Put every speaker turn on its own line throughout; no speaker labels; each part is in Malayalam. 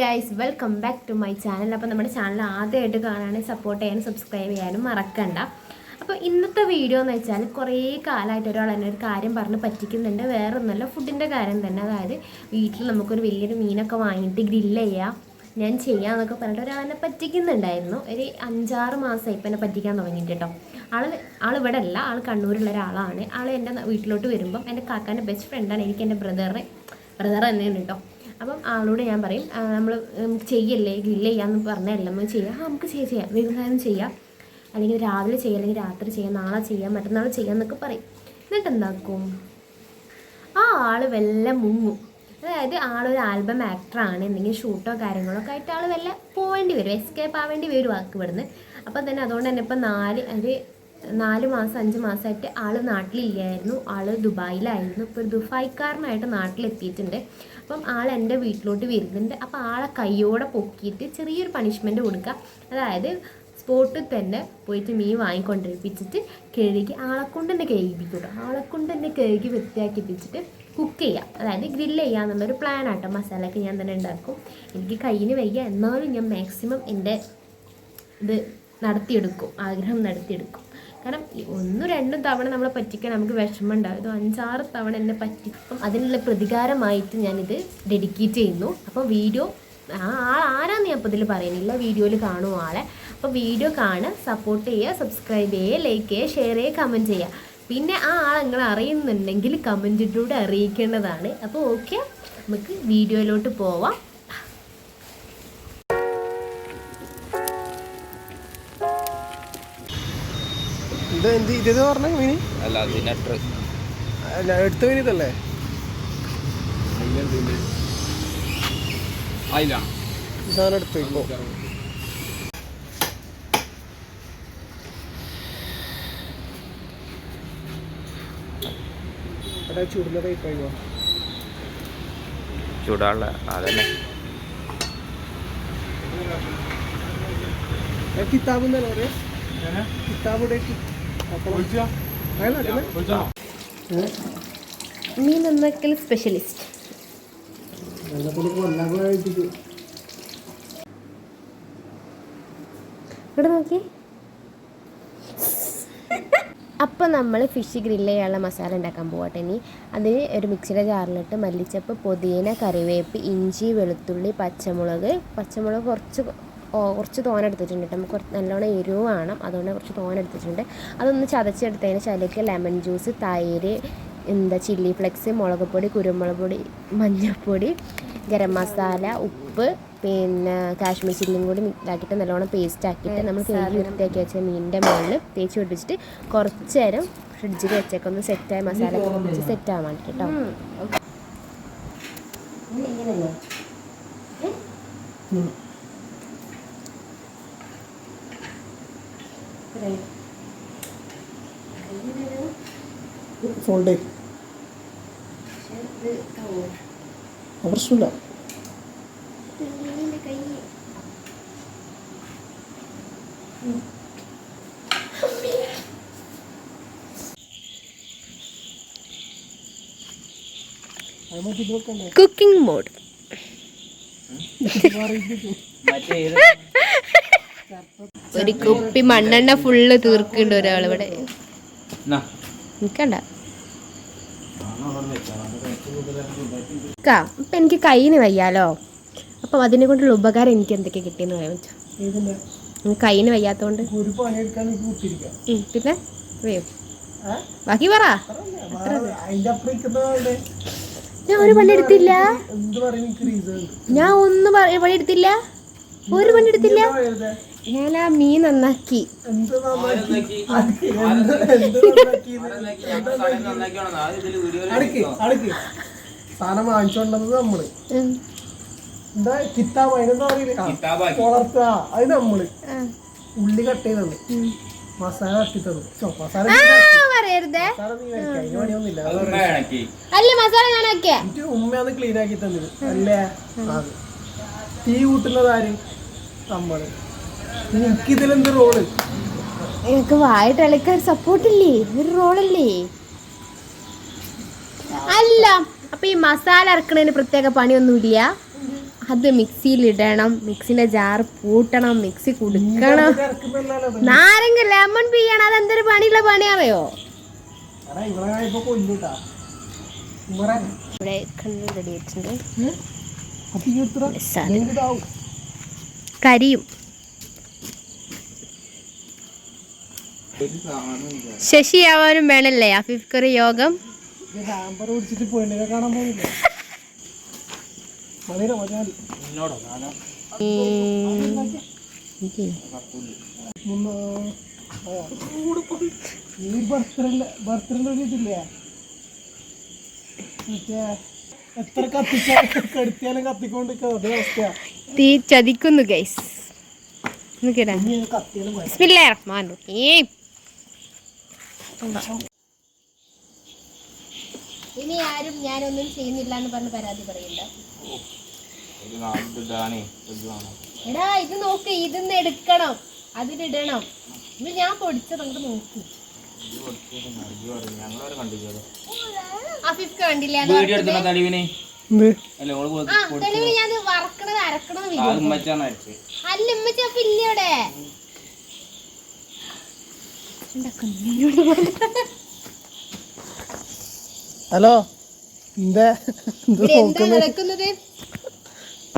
Guys welcome back to my channel അപ്പോൾ നമ്മുടെ ചാനൽ ആദ്യമായിട്ട് കാണാനും സപ്പോർട്ട് ചെയ്യാനും സബ്സ്ക്രൈബ് ചെയ്യാനും മറക്കണ്ട. അപ്പോൾ ഇന്നത്തെ വീഡിയോ എന്ന് വെച്ചാൽ കുറേ കാലമായിട്ട് ഒരാൾ എന്നെ ഒരു കാര്യം പറഞ്ഞ് പറ്റിക്കുന്നുണ്ട്. വേറെ ഒന്നുമല്ല ഫുഡിന്റെ കാര്യം തന്നെ. അതായത് വീട്ടിൽ നമുക്കൊരു വലിയൊരു മീനൊക്കെ വാങ്ങിയിട്ട് ഗ്രില്ല് ചെയ്യാം. ഞാൻ ചെയ്യാന്നൊക്കെ പറഞ്ഞിട്ട് ഒരാൾ എന്നെ പറ്റിക്കുന്നുണ്ടായിരുന്നു. ഒരു അഞ്ചാറ് മാസമായി ഇപ്പം എന്നെ പറ്റിക്കാൻ തുടങ്ങിയിട്ട് കേട്ടോ ആൾ ആൾ ഇവിടെ അല്ല. ആൾ കണ്ണൂരുള്ള ഒരാളാണ്. ആൾ എന്റെ വീട്ടിലോട്ട് വരുമ്പം എന്റെ കാക്കാന്റെ ബെസ്റ്റ് ഫ്രണ്ടാണ് എനിക്ക് എന്റെ ബ്രദറിനെ ബ്രദർ തന്നെയാണ് കേട്ടോ അപ്പം ആളോട് ഞാൻ പറയും നമ്മൾ ചെയ്യല്ലേ ഗ്രില്ല് ചെയ്യാമെന്ന് പറഞ്ഞല്ല നമ്മൾ ചെയ്യാം. ആ നമുക്ക് ചെയ്യാം ചെയ്യാം വൈകുന്നേരം ചെയ്യാം. അല്ലെങ്കിൽ രാവിലെ ചെയ്യാം അല്ലെങ്കിൽ രാത്രി ചെയ്യാം നാളെ ചെയ്യാം മറ്റന്നാൾ ചെയ്യാം എന്നൊക്കെ പറയും. എന്നിട്ട് എന്താക്കും ആ ആൾ വല്ല മുങ്ങും. അതായത് ആളൊരു ആൽബം ആക്ടറാണ് എന്തെങ്കിലും ഷൂട്ടോ കാര്യങ്ങളോ ഒക്കെ ആയിട്ട് ആൾ വല്ല പോവേണ്ടി വരും എസ്കേപ്പ് ആവേണ്ടി വരും ആൾക്ക് ഇവിടുന്ന്. അപ്പം തന്നെ അതുകൊണ്ട് തന്നെ ഇപ്പം നാല് ഒരു നാല് മാസം അഞ്ച് മാസമായിട്ട് ആൾ നാട്ടിലില്ലായിരുന്നു. ആൾ ദുബായിലായിരുന്നു. ഇപ്പോൾ ദുബായ്ക്കാരനായിട്ട് നാട്ടിലെത്തിയിട്ടുണ്ട്. അപ്പം ആൾ എന്റെ വീട്ടിലോട്ട് വരുന്നുണ്ട്. അപ്പോൾ ആളെ കയ്യോടെ പൊക്കിയിട്ട് ചെറിയൊരു പണിഷ്മെന്റ് കൊടുക്കുക അതായത് സ്പോട്ടിൽ തന്നെ പോയിട്ട് മീൻ വാങ്ങിക്കൊണ്ടിരിപ്പിച്ചിട്ട് കഴുകി കൊണ്ട് തന്നെ കഴുകിപ്പിക്കൂട്ടോ. ആളെ കൊണ്ട് തന്നെ കഴുകി വൃത്തിയാക്കിപ്പിച്ചിട്ട് കുക്ക് ചെയ്യാം. അതായത് ഗ്രില്ല് ചെയ്യുക എന്നുള്ളൊരു പ്ലാൻ ആട്ടോ. മസാലയൊക്കെ ഞാൻ തന്നെ ഉണ്ടാക്കും. എനിക്ക് കയ്യിന് വയ്യ എന്നാലും ഞാൻ മാക്സിമം എന്റെ ഇത് നടത്തിയെടുക്കും ആഗ്രഹം നടത്തിയെടുക്കും. കാരണം ഒന്നും രണ്ടും തവണ നമ്മളെ പറ്റിക്കാൻ നമുക്ക് വിഷമം ഉണ്ടാവും അഞ്ചാറ് തവണ എന്നെ പറ്റി അപ്പം അതിനുള്ള പ്രതികാരമായിട്ട് ഞാനിത് ഡെഡിക്കേറ്റ് ചെയ്യുന്നു. അപ്പോൾ വീഡിയോ ആ ആരാന്ന് ഞാൻ ഇപ്പോൾ ഇതിൽ പറയുന്നില്ല. വീഡിയോയിൽ കാണും ആളെ. അപ്പോൾ വീഡിയോ കാണുക സപ്പോർട്ട് ചെയ്യുക സബ്സ്ക്രൈബ് ചെയ്യുക ലൈക്ക് ചെയ്യുക ഷെയർ ചെയ്യുക കമന്റ് ചെയ്യുക. പിന്നെ ആ ആൾ നിങ്ങൾ അറിയുന്നുണ്ടെങ്കിൽ കമന്റിലൂടെ അറിയിക്കേണ്ടതാണ്. അപ്പോൾ ഓക്കെ നമുക്ക് വീഡിയോയിലോട്ട് പോവാം.
ഇത് എന്ത് ഇത് പറഞ്ഞ മീൻ
അല്ല
അല്ല എടുത്ത മീൻ ഇതല്ലേ?
ആയില്ല
ഈ സാധനം എടുത്ത് വെക്കോ എടാ ചുടുന്ന ടൈപ്പ് ആയിക്കോ
ചൂടാനുള്ള അതന്നെ.
കിതാബ് എന്നല്ലേ പറയാ കിതാബ് ഇടയ്ക്ക്
മീൻ നന്നാക്കൽ സ്പെഷ്യലിസ്റ്റ് ഇവിടെ നോക്കി. അപ്പം നമ്മൾ ഫിഷ് ഗ്രില്ല് ചെയ്യാനുള്ള മസാല ഉണ്ടാക്കാൻ പോകട്ടെ ഇനി. അതിന് ഒരു മിക്സിയുടെ ജാറിലിട്ട് മല്ലിച്ചപ്പ് പുതിന കറിവേപ്പ് ഇഞ്ചി വെളുത്തുള്ളി പച്ചമുളക്. പച്ചമുളക് കുറച്ച് കുറച്ച് തോന എടുത്തിട്ടുണ്ട് കേട്ടോ നമുക്ക് കുറച്ച് നല്ലോണം എരിവ് വേണം. അതുകൊണ്ട് കുറച്ച് തോന എടുത്തിട്ടുണ്ട് അതൊന്ന് ചതച്ചെടുത്തതിന് ശേഷം ലെമൺ ജ്യൂസ് തൈര് എന്താ ചില്ലി ഫ്ലെക്സ് മുളക് പൊടി കുരുമുളക് പൊടി മഞ്ഞൾപ്പൊടി ഗരം മസാല ഉപ്പ് പിന്നെ കാശ്മീർ ചില്ലിയും കൂടി ഇതാക്കിയിട്ട് നല്ലോണം പേസ്റ്റ് ആക്കിയിട്ട് നമ്മൾ കഴുകി വൃത്തിയാക്കി വെച്ച മീനിന്റെ മുകളിൽ തേച്ച് പിടിപ്പിച്ചിട്ട് കുറച്ച് നേരം ഫ്രിഡ്ജിൽ വെച്ചേക്ക് ഒന്ന് സെറ്റായ മസാല കുറച്ച് സെറ്റ് ആവാൻ കേട്ടോ കേട്ടോ
ഫോൾഡ് പ്രശ്നമില്ല
കുക്കിംഗ് മോഡ് ഒരു കുപ്പി മണ്ണെണ്ണ ഫുള്ള് തീർക്കുന്നുണ്ട് ഒരാളിവിടെ നിക്കണ്ട. ഇപ്പം എനിക്ക് കയ്യിന് വയ്യാലോ? അപ്പം അതിനെ കൊണ്ടുള്ള ഉപകാരം എനിക്ക് എന്തൊക്കെ കിട്ടിയെന്ന് പറയാൻ വെച്ചോ കയ്യിന് വയ്യാത്തോണ്ട്. പിന്നെ? ബാക്കി പറ. ഞാൻ ഒരു പണി എടുത്തില്ല. ഞാൻ ഒന്നും പണി എടുത്തില്ല? ഒരു പണി എടുത്തില്ല? ഞാൻ ആ മീൻ നന്നാക്കി.
സാധനം വാങ്ങിച്ചോണ്ടത്
നമ്മൾ.
എന്താ കിത്താബ് അതിനെന്താ പറയില്ല
കിതാബാക്കി.
വളർത്തുക അത്
നമ്മൾ.
ഉള്ളി കട്ട് ചെയ്തത്. മസാല ചോ മസാല
ആ, പറയരുതേ.
മസാല നീ കഴിക്കാം അതിന് പണിയൊന്നുമില്ല. അത് പറയാം.
അല്ല മസാല ഞാൻ ആക്കിയ
ഉമ്മയാണ് ക്ലീൻ ആക്കി തന്നത്. അല്ലേ? തീ കൂട്ടുന്നത് ആര്? നമ്മൾ. എനിക്കിതിലെന്ത്
റോൾ വായിട്ട് കളിക്കാൻ സപ്പോർട്ടില്ലേ ഒരു റോളല്ലേ അല്ല അപ്പൊ ഈ മസാല ഇറക്കണതിന് പ്രത്യേക പണിയൊന്നുമില്ല അത് മിക്സിയിലിടണം മിക്സിന്റെ ജാർ പൂട്ടണം മിക്സി കുടുക്കണം. നാരങ്ങ ലെമൺ പിയ്യണം അതെന്തൊരു പണിയുള്ള പണി അറിയോ
ഇവിടെ
റെഡി ആയിട്ടുണ്ട്. കരിയും ശശിയാവാനും വേണല്ലേ അഫിഫ്ക്കർ യോഗം
ഇത് ഹാമ്പർ പിടിച്ചിട്ട് പെണ്ണിനെ കാണാൻ പോകില്ല മണിയുടെ മതി
എന്നോടോ ഞാനോ
മുന്നോ ഈ ബർത്ത്ഡേ ആവാനും വേണല്ലേ? അഫീഫ് എത്ര കത്തിച്ചാലും കെടുത്തിയാലും കത്തിക്കൊണ്ട് അതേ അവസ്ഥയാ
തീ ചതിക്കുന്നു ഗൈസ്. ബിസ്മില്ലാഹിർ റഹ്മാനിർ റഹീം. ഇനി ആരും ഞാനൊന്നും ചെയ്യുന്നില്ല എന്ന് പറഞ്ഞ് പരാതി പറയില്ല എടാ ഇത് നോക്ക് ഇതിന്ന് എടുക്കണം. അതിലിടണം ഇത് ഞാൻ പൊടിച്ചത് അങ്ങോട്ട് നോക്കി. അഫിഫ് കണ്ടില്ല
അല്ല
ഞാൻ വറക്കണത് അരക്കണത് ഉമ്മച്ചി അപ്പൊ ഇല്ല ഇവിടെ
ഹലോ എന്താ? എന്ത്
ഇവിടെ എന്താ നടക്കുന്നത്?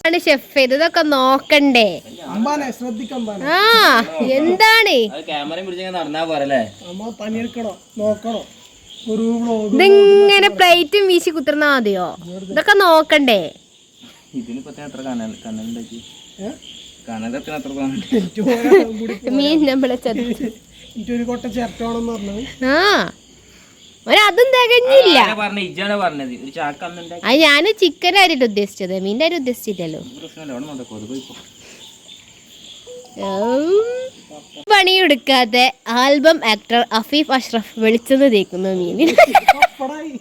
ആണ് ഷെഫ് ഇതൊക്കെ നോക്കണ്ടേ? ആ എന്താണ്? ഇതിങ്ങനെ പ്ലേറ്റും വീശി കുത്തുന്ന മതിയോ? ഇതൊക്കെ നോക്കണ്ടേ? മീൻ നമ്മളെ ചതി ആ ഒരതും തികഞ്ഞില്ല. അത് ഞാൻ ചിക്കൻ ആയിട്ട് ഉദ്ദേശിച്ചത്. മീന്റെ ആരും ഉദ്ദേശിച്ചില്ലല്ലോ. പണിയെടുക്കാതെ ആൽബം ആക്ടർ അഫീഫ് അഷ്റഫ് വെളിച്ചെന്ന് തേക്കുന്നു മീനിന്.
പപ്പടായി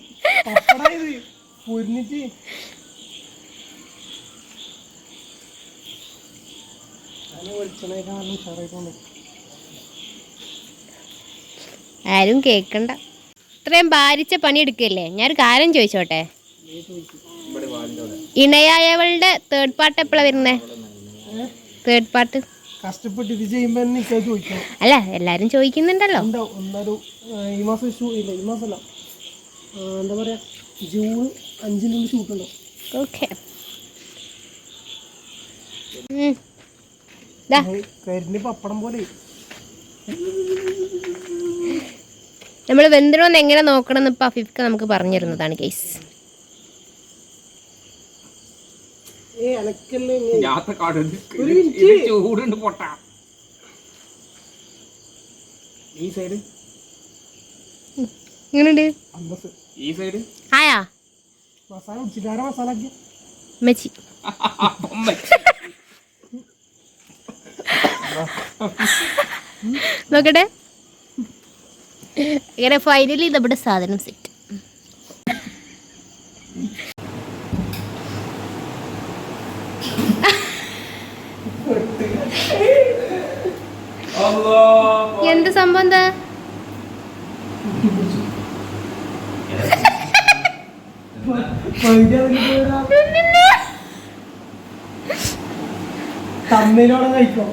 ആരും കേക്കണ്ട. ഇത്രയും ഭാരിച്ച പണിയെടുക്കല്ലേ? ഞാനൊരു കാര്യം ചോദിച്ചോട്ടെ? ഇണയായവളുടെ തേർഡ് പാർട്ട് എപ്പോഴാ വരുന്നേ? തേർഡ് പാർട്ട്
കഷ്ടപ്പെട്ട് ഇത് ചെയ്യുമ്പോ
അല്ല എല്ലാരും ചോദിക്കുന്നുണ്ടല്ലോ.
ഈ മാസം ഇല്ല ഈ മാസമല്ല എന്താ പറയാ ജൂൺ അഞ്ചിനുള്ളിൽ ഷൂട്ട് ഉണ്ടാവും
ഓക്കെ
കരിഞ്ഞ് പപ്പടം പോലെ.
നമ്മൾ വെന്തിടോന്ന് എങ്ങനെ നോക്കണം എന്ന് ഇപ്പോൾ അഫീഫ്ക്ക് നമുക്ക് പറഞ്ഞു തരുന്നതാണ് കേസ്
ചൂടുണ്ട് പൊട്ട.
ഈ സൈഡ്.
എങ്ങനെയുണ്ട്
ഈ സൈഡ്.
ആയാ?
മസാല പിടിച്ചിട്ട് ആരാ മസാല ആക്കിയ?
മെച്ചി നോക്കട്ടെ. ഇങ്ങനെ ഫൈനലി നമ്മുടെ സാധനം സെറ്റ് എന്ത് സംഭവം എന്താ?
തമ്മിലോടെ കഴിക്കോ?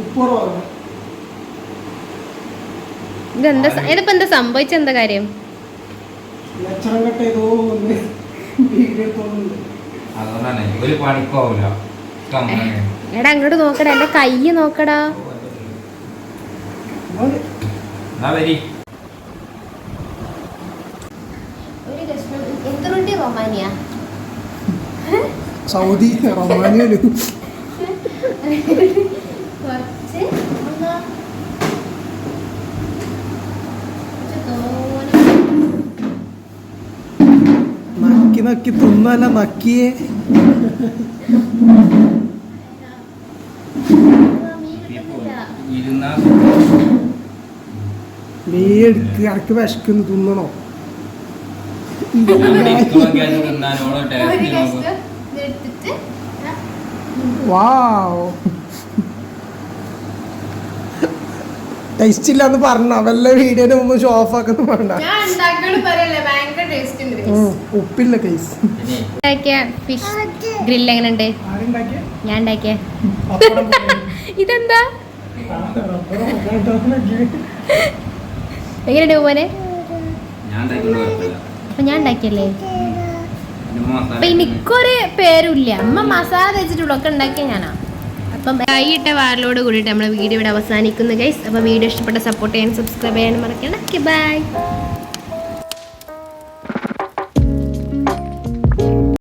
ഉപ്പുറോ
ഇതെന്താ സ- ഇതിപ്പോ എന്താ സംഭവിച്ച എന്താ കാര്യം? എടാ അങ്ങോട്ട് നോക്കടാ. എന്റെ കൈ നോക്കടാ. എന്തുണ്ട് റൊമാനിയ?
സൗദി റൊമാനിയയിൽ
കുറച്ച് ഒന്ന് കുറച്ച് തോനെ
നക്കി തിന്നല്ല നക്കിയേ നീ എടുക്ക് ഇടയ്ക്ക് വിശക്കുന്നു തിന്നണോ?
തിന്നാനോളോ
ഒരു
ടേസ്റ്റ്
ഇല്ല എന്ന് പറഞ്ഞ. വല്ല വീഡിയോ മുമ്പ് ഷോ ഓഫ് ആക്കുന്നു വേണ്ട
ടേസ്റ്റ്
ഉപ്പില്ല
ഫിഷ് ഗ്രിൽ എങ്ങനെയുണ്ട്?
ഉണ്ട്
ഞാൻ ഉണ്ടാക്കിയ. ഇതെന്താ? എങ്ങനെയുണ്ട് മോനെ?
ഞാൻ ഉണ്ടാക്കിക്കൊണ്ട് കുഴപ്പമില്ല
അപ്പൊ ഞാൻ ഉണ്ടാക്കിയല്ലേ? അപ്പൊ എനിക്കൊരു പേരുമില്ല അമ്മ മസാല വെച്ചിട്ടുള്ള ഒക്കെ ഉണ്ടാക്കിയ ഞാനാ. അപ്പം കൈയിട്ട വാറിലോട് കൂടിയിട്ട് നമ്മൾ വീഡിയോ ഇവിടെ അവസാനിക്കുന്നു ഗൈസ് അപ്പോൾ വീഡിയോ ഇഷ്ടപ്പെട്ട സപ്പോർട്ട് ചെയ്യാൻ സബ്സ്ക്രൈബ് ചെയ്യാൻ മറക്കണ്ട. ബൈ